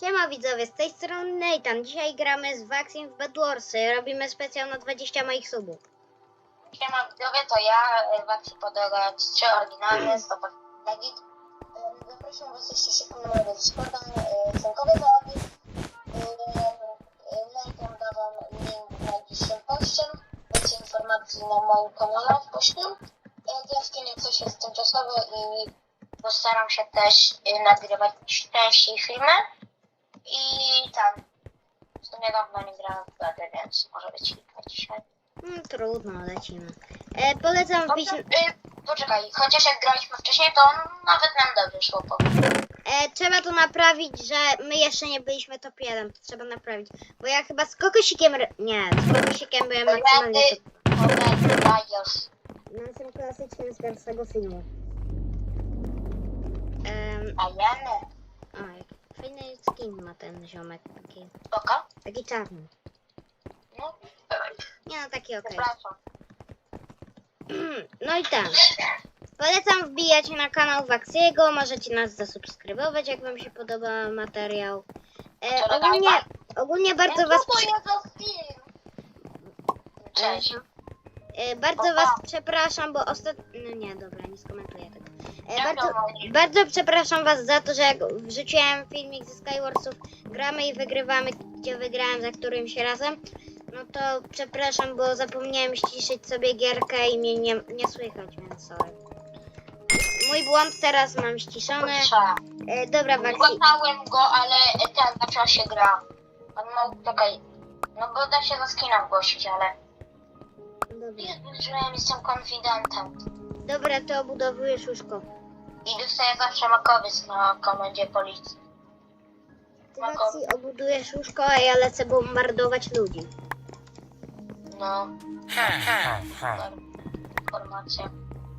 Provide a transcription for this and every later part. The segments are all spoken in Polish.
Siema widzowie, z tej strony Nathan. Dzisiaj gramy z Vaxim w Bedwarsy. Robimy specjal na 20 moich subów. Siema widzowie, to ja, e, Waxi Podora 3 oryginalny, Stopak Legit. E, Zapraszam was jeszcze szybko na mojego Discorda, e, Cenkowy Zawodnik. Nathan da wam link w najbliższym poście. Więcej informacji na moim kanale w poście. Jaskinie coś jest tymczasowe i postaram się też nagrywać częściej filmy. I tam, w sumie dawno nie grałem w gadę, więc może być kilka dzisiaj. Hmm, trudno, lecimy. E, polecam wbić... Dobrze, y, poczekaj, chociaż jak graliśmy wcześniej, to nawet nam dobrze szło. powiem. E, trzeba to naprawić, że my jeszcze nie byliśmy top 1. To trzeba naprawić. Bo ja chyba z kokosikiem... re- Nie, z kokosikiem byłem maksymalnie Rady, top... rady, dajesz. Na tym klasycznym z pierwszego filmu. Em, A Jany, o, jaki fajny skin ma ten ziomek. Taki, spoko? taki czarny. No, Nie no, taki okej. przepraszam. No i tak. Polecam wbijać na kanał Waxiego. Możecie nas zasubskrybować, jak Wam się podoba materiał. E, ogólnie, ogólnie bardzo Was. ja za film. Cześć. E, bardzo Was przepraszam, bo ostatnio. No nie, dobra, nie skomentuję tego. Bardzo, bardzo przepraszam Was za to, że jak wrzuciłem filmik ze Skywarsów, gramy i wygrywamy, gdzie wygrałem za którymś razem. No to przepraszam, bo zapomniałem ściszyć sobie gierkę i mnie nie, nie słychać, więc sorry. Mój błąd teraz mam ściszony. E, dobra, Waxi. Złapałem go, ale ten zaczęła się gra. On ma, czekaj. No bo da się za skina głosić, ale... Dobra. Jezu, że jestem konfidentem. Dobra, to obudowujesz łóżko. I dostaję zawsze makowiec na komendzie policji. Ty Waxi obudujesz łóżko, a ja lecę bombardować ludzi. No. Informacja.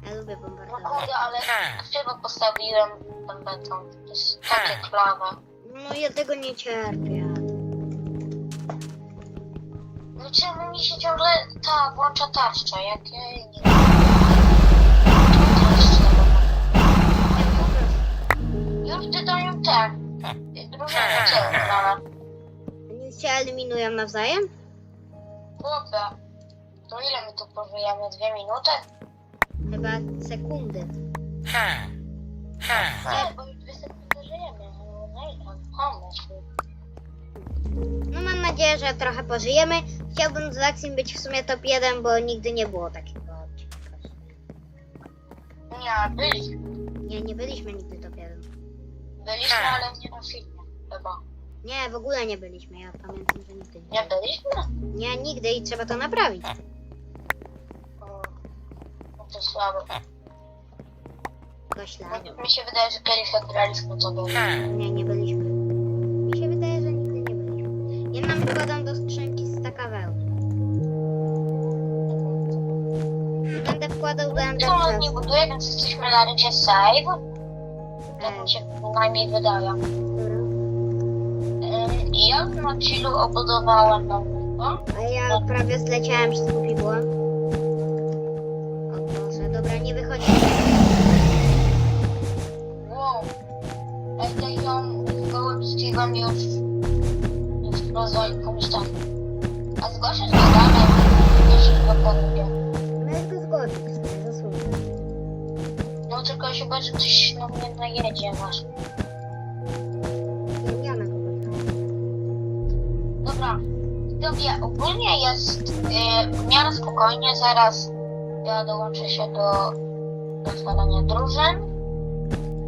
Ja lubię No bombardować. kurde, ale krzywo postawiłem ten beton. To jest takie klawe. No ja tego nie cierpię. No czemu mi się ciągle ta włącza tarcza? Jak ja jej nie Już dodają te. Drużyny celne. Oni się eliminują nawzajem? Chłopie. To ile my tu pożyjemy? Dwie minuty? Chyba sekundy. Nie, bo już dwie sekundy żyjemy. No i tam, pomysł. No mam nadzieję, że trochę pożyjemy. Chciałbym z Waxim być w sumie top 1, bo nigdy nie było takiego odcinka. Nie, byliśmy. Nie, nie byliśmy nigdy top 1. Byliśmy, ale nie na filmie. Chyba. Nie, w ogóle nie byliśmy. Ja pamiętam, że nigdy nie. Nie byliśmy? Nie, nigdy i trzeba to naprawić. Mm. No to słabo. Koślawo. Mi się wydaje, że kiedyś jak graliśmy, to było. Nie, nie byliśmy. Mi się wydaje, że nigdy nie byliśmy. Ja nam wkładam do skrzynki staka wełny. Będę wkładał do Co on nie buduje, więc jesteśmy na ryncie save. Tak mi się najmniej wydaje. I ja na chillu obudowałem domówkę. A ja prawie zleciałem przez głupi błąd. O Boże, dobra, nie wychodzi. Wow. Ej, to ją gołym Steve'em już już rozwalił komuś tam. A zgłaszać go dalej, jeśli go. No jest go zasłużę. No tylko bać, że ktoś na mnie najedzie nasz. Ja na kogo Dobra, widzowie, ogólnie jest yy, w miarę spokojnie, zaraz ja dołączę się do rozwalania drużyn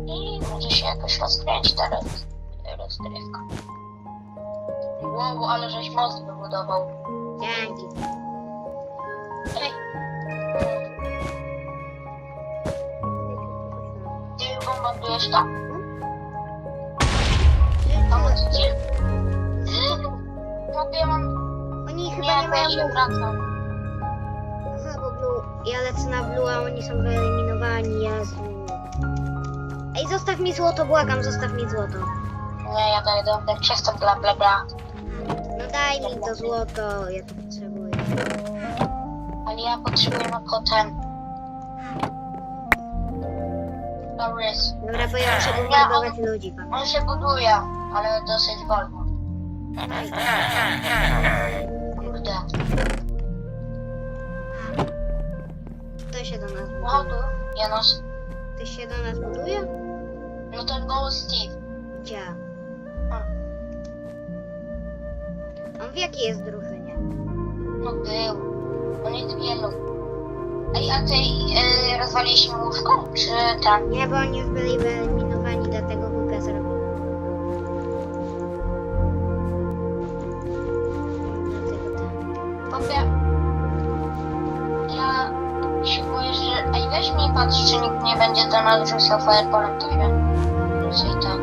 i może się jakoś rozkręci ta roz, rozgrywka. Wow, ale żeś most wybudował. Dzięki. Pomóc ci? No ja mam... Oni chyba nie Nie, bo ja mają się wracam. Aha, bo blue. Ja lecę na blue, a oni są wyeliminowani, Jezu. Ej, zostaw mi złoto, błagam, zostaw mi złoto. Nie, ja daję do tak czysto bla bla bla. No daj mi to złoto, ja to potrzebuję. Ale ja potrzebuję potem. Dobry jest. Dobra, bo ja muszę bombardować ludzi. pa. On się buduje, ale dosyć wolno. Kurde. Kto się do nas No buduje? tu, Janos. Ktoś się do nas buduje? No ten goły Steve. Gdzie? A. On w jakiej jest drużynie? No był. On jest wielu. Ej, a ty yy, rozwaliliśmy łóżko? Czy tak? Nie, bo oni już byli wyeliminowani, dlatego głupia zrobił. Dlatego tak. Powiem. Ja się boję, że... Ej, weź mi patrz, czy nikt nie będzie do nas rzucał fireballem, to się rzucaj tak.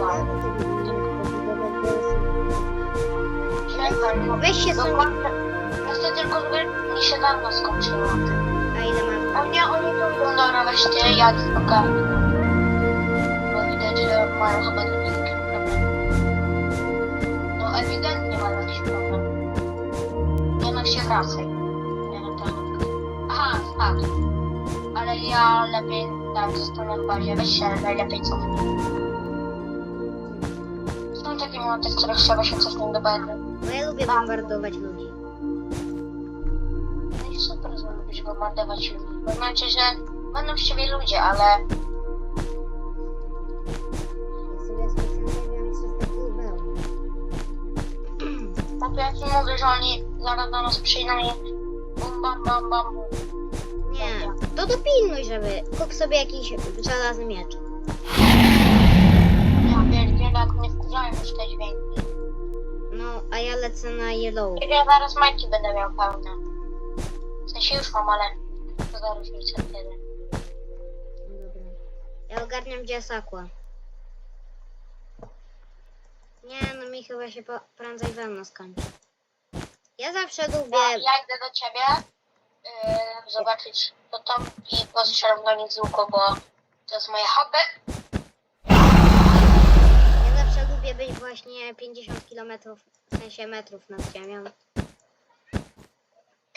Wow. Weź się sobie... mi się dawno skończyło. A ile O masz? nie, oni dobra, weź ty, ja tylko Bo widać, że mają chyba jakiś problem. No ewidentnie mają jakiś problem. No się wracaj. Nie no to... Aha, spadł. Ale ja lepiej tak zostanę w bazie, weź się najlepiej cofnij. Są takie momenty, w których trzeba się cofnąć do bazy. Bo ja lubię bombardować ludzi. Lubisz bombardować ludzi. To znaczy, że będą w siebie ludzie, ale Ja sobie specjalnie wiem, co z takiej wełny. Po to ja ci mówię, że oni zaraz do nas przyjdą i bum bam bam bam bum. Nie, to dopilnuj, żeby... Kup sobie jakiś żelazny miecz. Ja pierdzielę, jak mnie wkurzają już te dźwięki. No, a ja lecę na yellow. Ja zaraz majki będę miał pełne. Sensie już mam, ale to za różnica kiedy. Dobra. Ja ogarniam gdzie jest aqua. Nie, no mi chyba się po, prędzej wełna skończy. Ja zawsze lubię... Ja, ja idę do ciebie yy, zobaczyć co tam i postrzelam do nich z łuku, bo to jest moje hobby. Ja zawsze lubię być właśnie 50 km, w sensie metrów nad ziemią.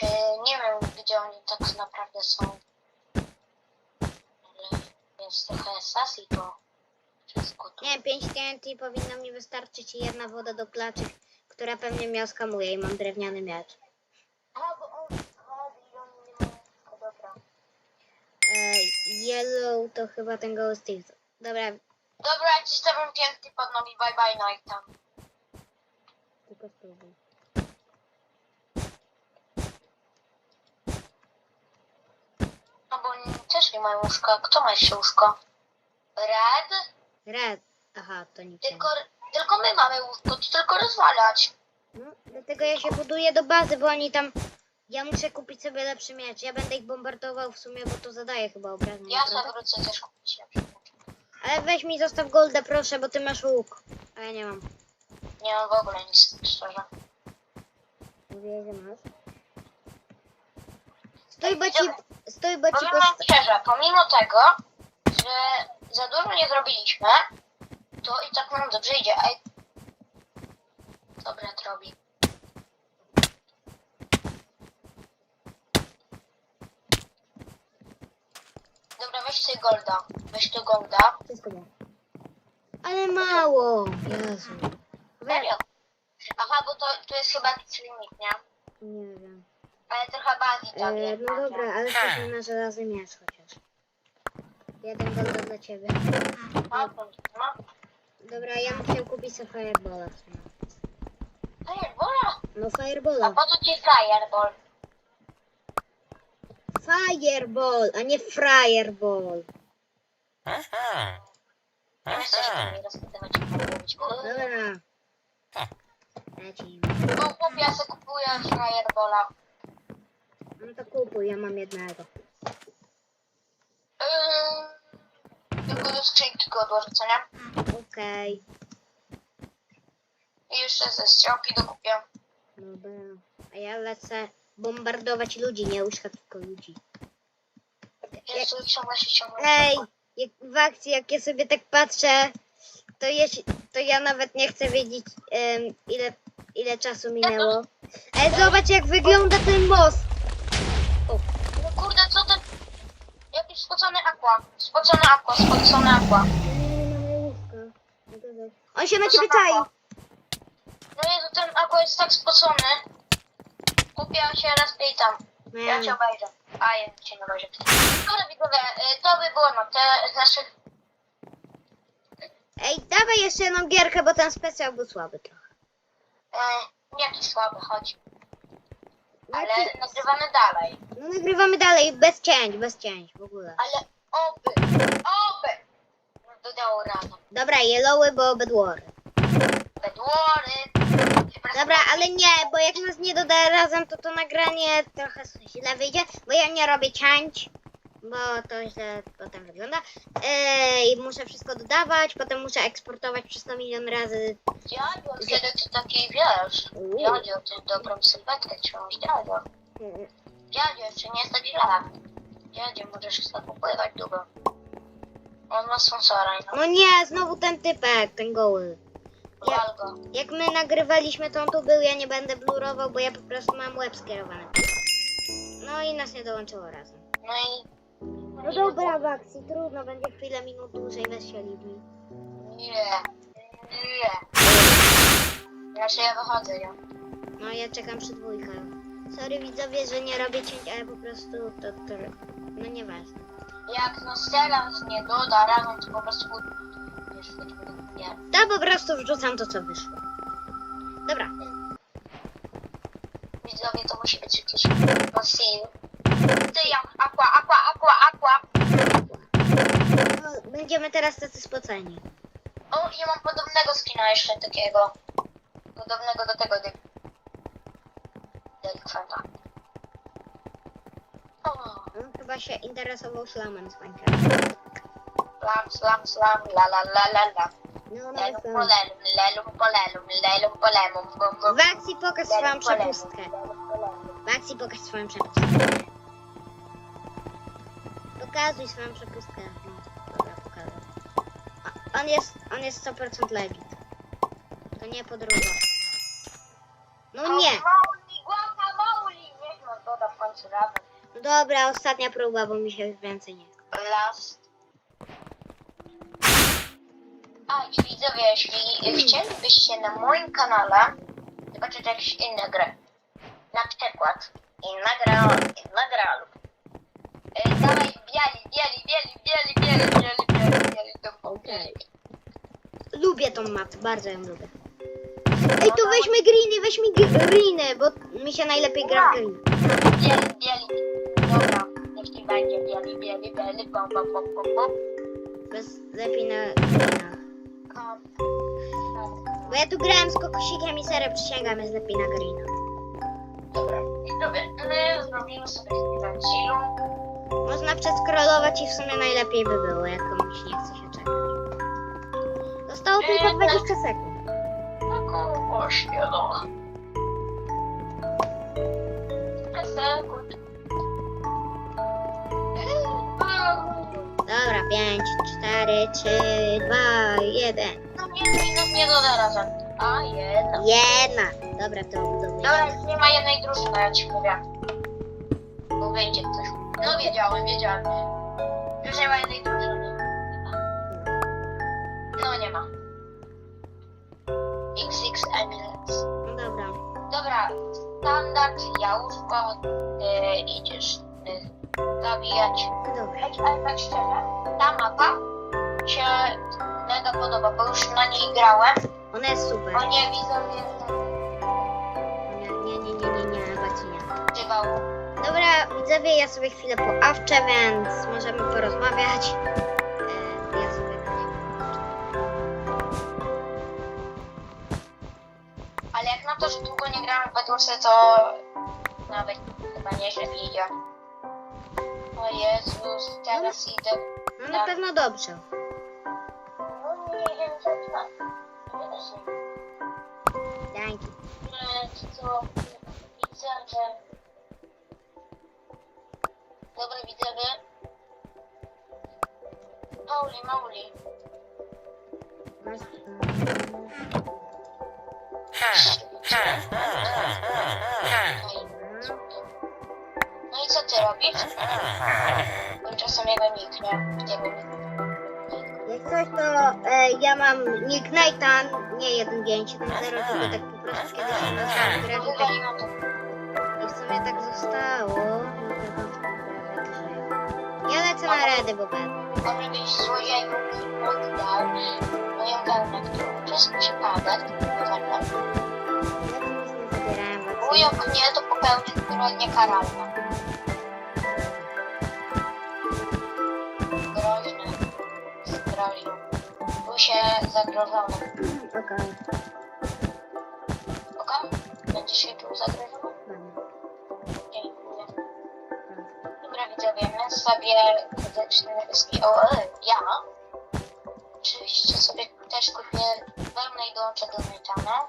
Yy, nie wiem, gdzie oni tak naprawdę są. Ale jest trochę sasy to wszystko tu. Nie wiem, 5 TNT powinno mi wystarczyć i jedna woda do klaczy, która pewnie mnie oskamuje i mam drewniany miecz. A, bo on i nie wszystko, dobra. E, yellow to chyba ten Steve. Dobra, Dobra, ja ci stawiam TNT pod nogi, bye bye night tam. tylko spróbuj. No bo oni też nie mają łóżka. Kto ma jeszcze łóżko? Red? Red. Aha, to nic. Tylko, tylko my mamy łóżko, to tylko rozwalać. No, dlatego ja się buduję do bazy, bo oni tam... Ja muszę kupić sobie lepszy miecz. Ja będę ich bombardował w sumie, bo to zadaje chyba obrażeń. Ja prawda? sobie wrócę też kupić lepszy miecz. Ale weź mi zostaw golda proszę, bo ty masz łuk. A ja nie mam. Nie mam w ogóle nic, szczerze. Mówię, że masz. Stój, bo ci... Stój, bo ci post... szczerze, pomimo tego, że za dużo nie zrobiliśmy, to i tak nam dobrze idzie. Ej. Co brat robi? Dobra, weź sobie golda. Weź tu golda. Wszystko mam. Ale mało. Jezu. Serio. Aha, bo to, to jest chyba jakiś limit, nie? Nie wiem. Ale trochę bazi tam E, no dobra, ale chcesz na żelazny miecz chociaż. Jeden golda dla ciebie. No, no. Dobra, ja bym chciał kupić sobie Firebola w sumie. Firebola? No A Firebola. po co ci fireball? Fireball, a nie Fireball. Nie chcesz się mi rozpytywać, jak mówić. Dobra. Lecimy. Bo chłopie, ja sobie kupuję firebola. No to kupuj, ja mam jednego. Yy, tylko do skrzynki go odłożę, co nie? Okej. I jeszcze ze strzałki dokupię. Dobra. A ja lecę bombardować ludzi, nie łóżka, tylko ludzi. Jezu, ciągle się ciągle. Ej, jak w akcji, jak ja sobie tak patrzę, to, to ja nawet nie chcę wiedzieć, em, ile, ile czasu minęło. Ej, zobacz, jak wygląda ten most. No kurde, co ten... i spocony aqua. Spocony aqua, spocony aqua. On się na ciebie czai. No Jezu, ten aqua jest tak spocony. Kupiłam się raz i tam. No Ja ja cię obejrzę. A, ja cię nie obejrzę. Dobra, widzowie, y, to by było na te z naszych... Ej, dawaj jeszcze jedną gierkę, bo ten specjal był słaby trochę. Y, jaki słaby, chodź. Ale nagrywamy dalej. No nagrywamy dalej, bez cięć, bez cięć w ogóle. Ale oby, oby dodało razem. Dobra, yellowy, bo bedwory. Bedwory. Dobra, ale nie, bo jak nas nie doda razem, to to nagranie trochę źle wyjdzie, bo ja nie robię cięć, bo to źle potem wygląda. Ej, muszę wszystko dodawać, potem muszę eksportować wszystko milion razy. Dziadzio, kiedy ty taki wiesz? Dziadzio, ty dobrą sylwetkę trzymasz, dziadzio. Dziadzio, jeszcze nie jest tak źle. Dziadzio, możesz sobie popływać długo. On ma sponsora, no. No nie, znowu ten typek, ten goły. Ja, Wal go. jak my nagrywaliśmy, to on tu był, ja nie będę blurował, bo ja po prostu mam łeb skierowany. No i nas nie dołączyło razem. No i... No dobra, w akcji, trudno, będzie chwilę minut dłużej, weź się. Nie. Nie. Znaczy ja wychodzę, ja. No ja czekam przy dwójkę. Sorry widzowie, że nie robię cięć, ale po prostu to, to no nieważne. Jak nas teraz nie doda razem, to po prostu... Wiesz, nie. To po prostu wrzucam to, co wyszło. Dobra, Widzowie, to musi być jakiś masil. Ty jak aqua, aqua, aqua, aqua. no, będziemy teraz tacy spoceni. O, i mam podobnego skina jeszcze takiego. Podobnego do tego dy... O, On chyba się interesował slamem z Minecraft. slam, slam, slam, la la la la la. No, no, Lelum no. polelum, lelum polelum, lelum polemum, bum bum. Pokaż swoją Lelum przepustkę. lelum akcji pokaż swoją przepustkę. Pokazuj swoją przepustkę. No, dobra, pokażę. A, on jest, on jest 100% legit. To nie podróba. No nie. Guacamole, guacamole. Niech nas doda w końcu razem. No dobra, ostatnia próba, bo mi się już więcej nie chce. Last. A i widzowie, jeśli chcielibyście na moim kanale zobaczyć jakieś inne gry, na przykład inna gra, inna gra lub e, dawaj biali, biali, biali, biali, biali, biali, biali, biali, to Okej. Lubię tą mapę, bardzo ją lubię. Ej, to weźmy greeny, weźmy gr- greeny, bo mi się najlepiej gra w greeny. biali, będzie biali, biali, biali, bom, bom, bom, bom, bom. Bez lepiej na. Kom, Bo ja tu grałem z kokosikiem i serem przysięgam, jest lepiej na greenach. Dobra, widzowie, my zrobimy sobie chwilę Można przeskrolować i w sumie najlepiej by było, jak komuś nie chce się czekać. Zostało tylko 20 sekund. Taką właśnie, no. Sekund. 5, 4, 3, 2, 1. No nie, minus nie doda razem. A, jedna. Jedna. Dobra, to dobrze. Dobra, już nie ma jednej drużyny, ja ci mówię. Bo wyjdzie ktoś. No wiedziałem, wiedziałem. Już nie ma jednej drużyny. No nie ma. XX Emirates. No dobra. Dobra, standard, jałówko, y, idziesz y, zabijać. Dobra. Ej, ale tak szczerze, ta mapa się mega podoba, bo już na niej grałem. Ona jest super. O nie, widzowie, Nie, nie, nie, nie, nie, nie, raczej nie. używał. Dobra, widzowie, ja sobie chwilę poawczę, więc możemy porozmawiać. E, Ja sobie Ale jak na to, że długo nie grałem w Bedwarsy, to nawet chyba nieźle mi idzie. O Jezus, teraz idę. No na pewno dobrze. Dzięki. Widzę, że... Dobra, widzowie. Mauli, Mauli. No i co ty robisz? Hmm. Hmm. Tymczasem jego nick, nie? Nie. Jak coś, to e, ja mam nick Nathan, nie 1.9.0, tylko tak po prostu kiedyś się nazwałem grę, że tak, to. i w sumie tak zostało. No to że- Ja lecę na redy, bo będę. Może być złodzieju oddał moją wełnę, którą przez przypadek pożarłem. Ja tu nic nie zabierałem, bo Wujok mnie to popełnił zbrodnię karalną. Się zagrożony. Okej, Oka? Będzie się czuł zagrożony? będę. Dziękuję. Dobra widzowie, my sobie whisky. O, e, ja oczywiście sobie też kupię wełnę i dołączę do Natana.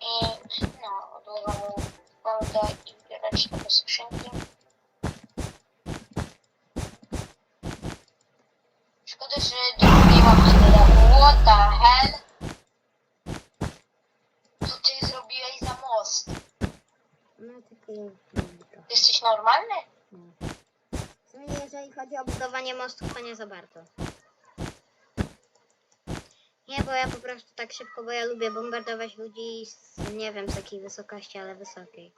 I no, odłowam wodę i do skrzynki. Szkoda, że drugiej tyle. What the hell? Co ty zrobiłeś za most? No tylko. Jesteś normalny? No. W sumie jeżeli chodzi o budowanie mostów, to nie za bardzo. Nie, bo ja po prostu tak szybko, bo ja lubię bombardować ludzi z, nie wiem z jakiej wysokości, ale wysokiej.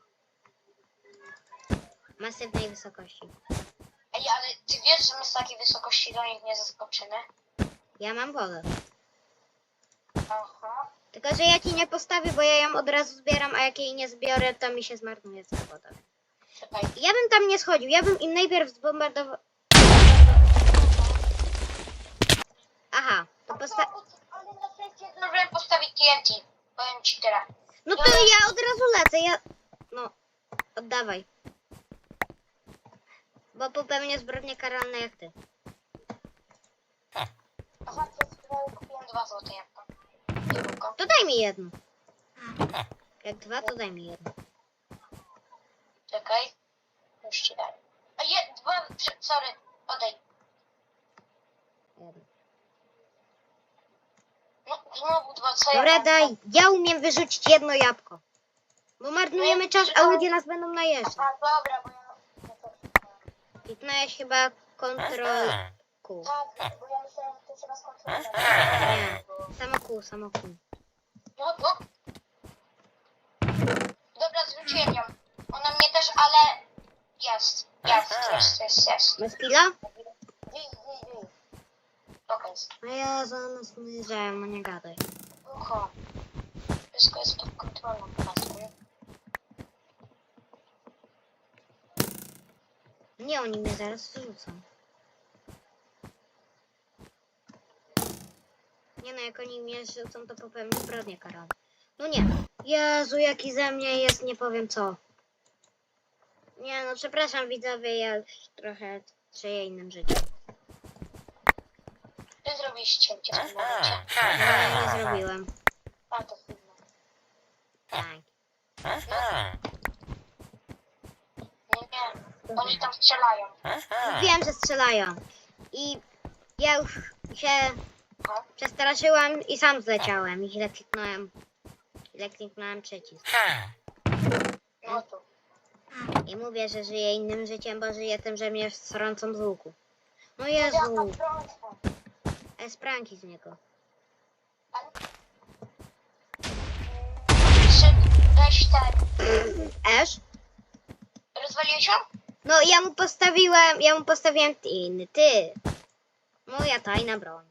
Masywnej wysokości. Ale ty wiesz, że my z takiej wysokości do nich nie zaskoczymy? Ja mam wodę. Aha. Tylko, że ja ci nie postawię, bo ja ją od razu zbieram, a jak jej nie zbiorę, to mi się zmarnuje cała woda. Czekaj. Ja bym tam nie schodził, ja bym im najpierw zbombardował... Aha, to posta... Ale na szczęście zdążyłem postawić TNT. Powiem ci teraz. No to ja od razu lecę, ja... No, oddawaj. Bo popełnię zbrodnie karalne jak ty. Aha, przez chwilę kupiłem dwa złote jabłka. Jabłko. To daj mi jedno. Jak dwa, to daj mi jedno. Czekaj. Już ci daję. A je, dwa, trzy, sorry. Odej. jedno. No, znowu dwa, co ja Dobra, mam? daj. Ja umiem wyrzucić jedno jabłko. Bo marnujemy czas, a ludzie nas będą najeżdżać. A, dobra, ja... Kliknąłeś chyba Ctrl Q. Tak, bo ja że to trzeba skontrolować. Nie. Samo Q, samo Q. No, no. Dobra, zwróciłem ją. Ona mnie też, ale... Jest, jest, jest, jest, jest. Bez killa? Okej, A ja za nas najeżdżają, no nie gadaj. ucho. Wszystko jest pod kontrolą. Patrzcie. Nie, oni mnie zaraz wyrzucą. Nie no, jak oni mnie zrzucą, to popełnię zbrodnię karalną. No nie. Jezu, jaki ze mnie jest, nie powiem co. Nie no, przepraszam widzowie, ja już trochę żyję innym życiem. Ty zrobiłeś cięcie w tym momencie. No, ja nie zrobiłem. A, to film. Tak. Oni tam strzelają. Wiem, że strzelają. I ja już się No. przestraszyłam i sam zleciałem. I źle kliknąłem. Źle kliknąłem przycisk. No tu. I mówię, że żyję innym życiem, bo żyję tym, że mnie srącą z łuku. No Jezu, prądka. jest pranki z niego. Trzy, weź ten. Esz? Rozwaliłeś ją? No ja mu postawiłem, ja mu postawiłem inny, ty. Moja tajna broń.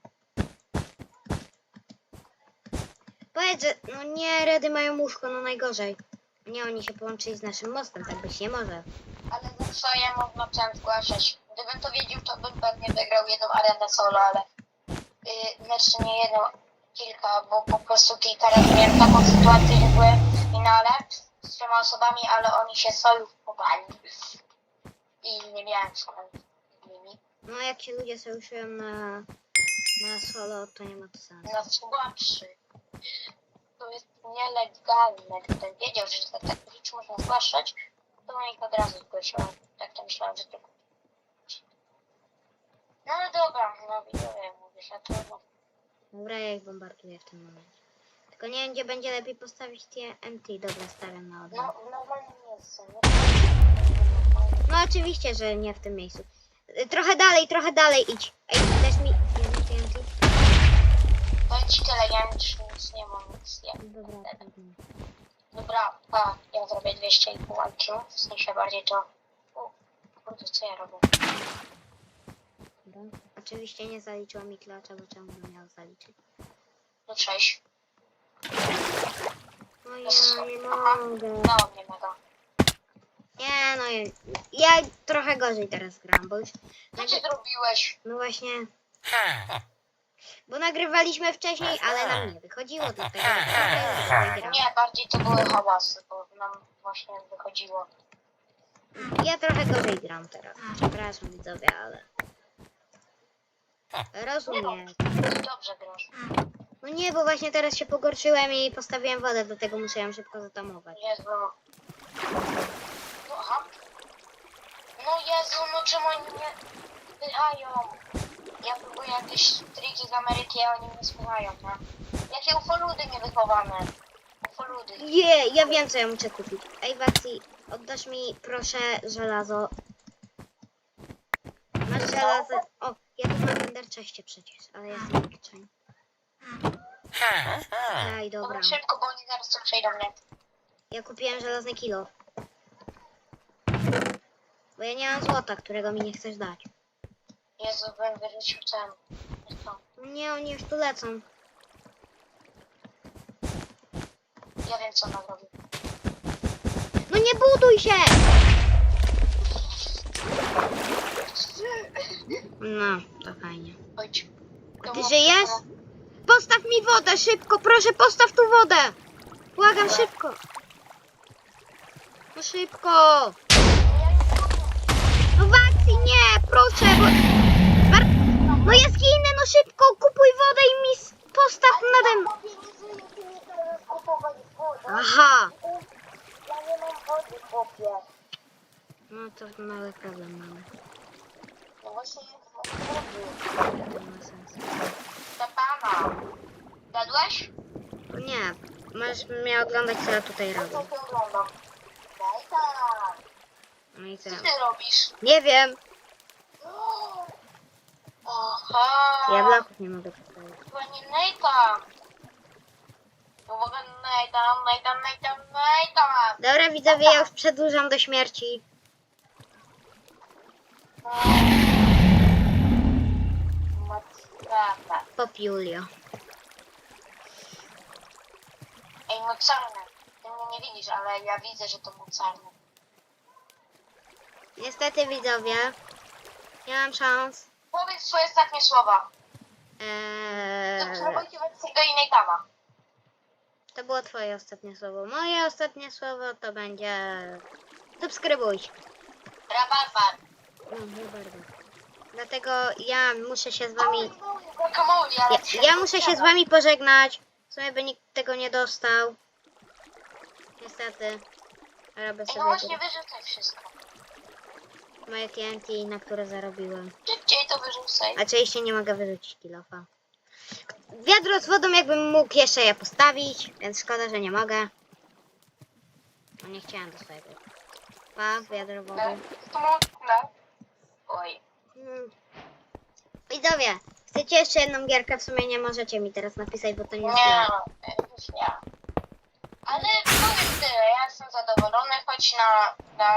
Powiedz, że no nie, redy mają łóżko, no najgorzej. Nie, oni się połączyli z naszym mostem, tak być nie może. Ale za co ja można ten zgłaszać? Gdybym to wiedział, to bym pewnie wygrał jedną arenę solo, ale... Yy, znaczy nie jedną, kilka, bo po prostu kilka razy miałem taką sytuację, że byłem w finale z trzema osobami, ale oni się sojuszowali. I nie miałem szans z nimi. No jak się ludzie sojuszują na, na solo, to nie ma to sensu. Na słabszy. To jest nielegalne. Gdybym wiedział, że za takie rzeczy można zgłaszać, to bym ich od razu zgłosił. Tak to myślałem, że to... No ale dobra, no widzowie, mówię, że trudno. Dobra, ja ich bombarduję w tym momencie. Tylko nie wiem, gdzie będzie lepiej postawić TNT. Dobra, stawiam na odwrót. No, w normalnym miejscu, nie? No oczywiście, że nie w tym miejscu. Y, Trochę dalej, trochę dalej idź. Ej, dasz mi... TNT? Powiem ci tyle, ja już nic nie mam, nic nie. Dobra, dobra. Dobra, pa, ja zrobię 200 i pół IQ, w sensie bardziej to... O, kurde, co ja robię? Dobra. Oczywiście nie zaliczyła mi klacza, bo czemu bym miał zaliczyć? No cześć. No ja nie mogę. Dało mnie mega. Nie no, ja, ja trochę gorzej teraz gram, bo już... Co ty zrobiłeś? No właśnie... Bo nagrywaliśmy wcześniej, ale nam nie wychodziło do tego. gram. Nie, bardziej to były hałasy, bo nam właśnie wychodziło. Ja trochę gorzej gram teraz. Przepraszam widzowie, ale... Rozumiem. Dobrze grasz. No nie, bo właśnie teraz się pogorszyłem i postawiłem wodę, dlatego muszę ją szybko zatamować. Jezu. No, aha. No Jezu, no czemu oni mnie spychają? Ja próbuję jakieś triki z Ameryki, a oni mnie spychają, no. Jakie ufoludy niewychowane. Ufoludy. Nie, ja wiem co ja muszę kupić. Ej Wacji, oddasz mi proszę żelazo. Masz żelazo? O, ja tu mam Ender przecież, ale ja jestem milczeń. Ej, dobra. Dobra, szybko, bo oni zaraz tu przejdą mnie. Ja kupiłem żelazny kilo. Bo ja nie mam złota, którego mi nie chcesz dać. Jezu, bym wyrzucił? No Nie, oni już tu lecą. Ja wiem, co ona robi. No nie buduj się! No, to fajnie. Chodź. Ty żyjesz? Postaw mi wodę, szybko, proszę, postaw tu wodę! Błagam, szybko! No szybko! Wacji, nie, proszę, bo... No ja zginę, no szybko, kupuj wodę i mi postaw nade mną. Aha! Ja nie mam wody, chłopie. No to mały problem mamy. No właśnie jest wody. Nie ma sensu. Pana. Jadłeś? Nie, możesz mnie oglądać, co ja tutaj robię. oglądam? No i co? Co ty robisz? Nie wiem. Aha. Ja bloków nie mogę postawić. Panie Nathan. Uwaga, Nathan, Nathan, Nathan, Nathan. Dobra, widzowie, ja już przedłużam do śmierci. Matata. Pop Julio. Ej, mocarne. Ty mnie nie widzisz, ale ja widzę, że to mocarne. Niestety, widzowie, nie mam szans. Powiedz swoje ostatnie słowa. Eee, Subskrybujcie Weksiego i Nathana. to było twoje ostatnie słowo. Moje ostatnie słowo to będzie... Subskrybujcie. Rabarbar. No, no bardzo. Dlatego ja muszę się z wami... Guacamole, ale Ja, ja muszę się z wami pożegnać. W sumie by nikt tego nie dostał. Niestety. Robię Ej, no sobie właśnie wyrzucaj wszystko. Moje TNT, na które zarobiłem. Szybciej to wyrzucaj. A oczywiście nie mogę wyrzucić kilofa. Wiadro z wodą jakbym mógł jeszcze je postawić, więc szkoda, że nie mogę. No nie chciałem do swojego. Pa, wiadro wody. Smutne. Oj. Mm. Widzowie, chcecie jeszcze jedną gierkę? W sumie nie możecie mi teraz napisać, bo to nie jest Nie, gra. już nie. Ale powiem tyle, ja jestem zadowolony, choć na, na.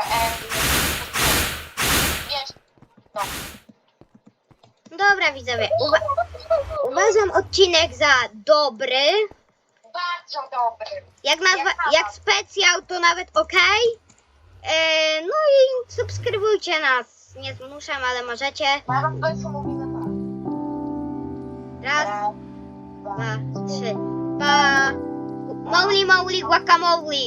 Dobra widzowie, uwa uważam odcinek za dobry. Bardzo dobry. Jak nazwa, jak specjal to nawet ok. E, no i subskrybujcie nas. Nie zmuszam, ale możecie. Raz, dwa, trzy. Pa! Mauli, mauli, guacamole.